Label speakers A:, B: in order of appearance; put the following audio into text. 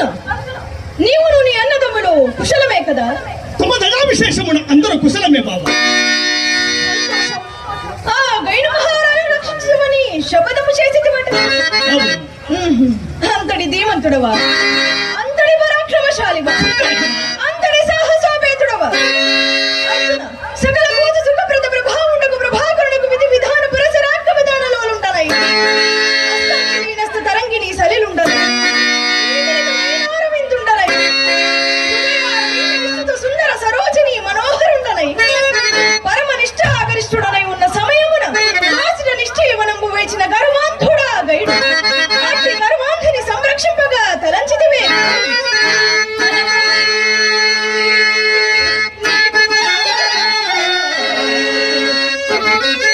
A: ಇಲ್ಲ ನೀವು ನೀ ಅನ್ನ ತಮ್ಮನು ಕುಶಲ ಬೇಕದ
B: ತುಂಬ ದಡ ವಿಶೇಷ ಅಂದರು ಕುಶಲ ಬಾಬ
A: ಆ ಗೈಣ ಅಂತಡಿ ರಕ್ಷಿಸುವನಿ ಶಬದಮ చేసితి మట విడిచిపెట్టిన గర్వాంధుడా గైడు అట్టి గర్వాంధుని సంరక్షింపగా తలంచితివే Thank you.